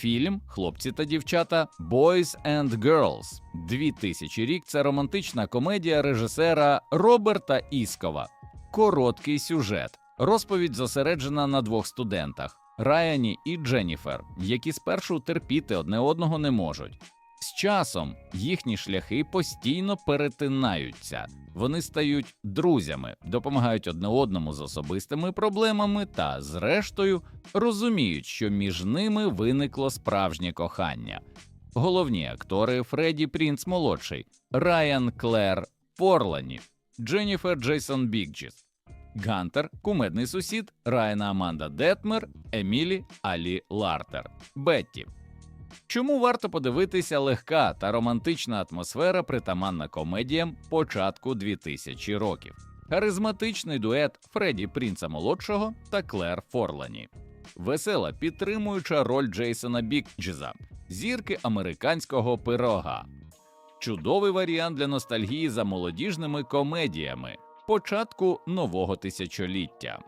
Фільм Хлопці та дівчата Boys and Girls 2000 рік. Це романтична комедія режисера Роберта Іскова. Короткий сюжет. Розповідь зосереджена на двох студентах Райані і Дженніфер, які спершу терпіти одне одного не можуть. З часом їхні шляхи постійно перетинаються. Вони стають друзями, допомагають одне одному з особистими проблемами та, зрештою, розуміють, що між ними виникло справжнє кохання. Головні актори Фредді Прінц молодший, Райан Клер Форлані, Дженніфер Джейсон Бікджіс, Гантер, кумедний сусід, Райана Аманда Детмер, Емілі Алі Лартер, Бетті. Чому варто подивитися легка та романтична атмосфера притаманна комедіям початку 2000 років? Харизматичний дует Фредді Прінца молодшого та Клер Форлані, весела підтримуюча роль Джейсона Бікджіза, зірки американського пирога, чудовий варіант для ностальгії за молодіжними комедіями початку нового тисячоліття.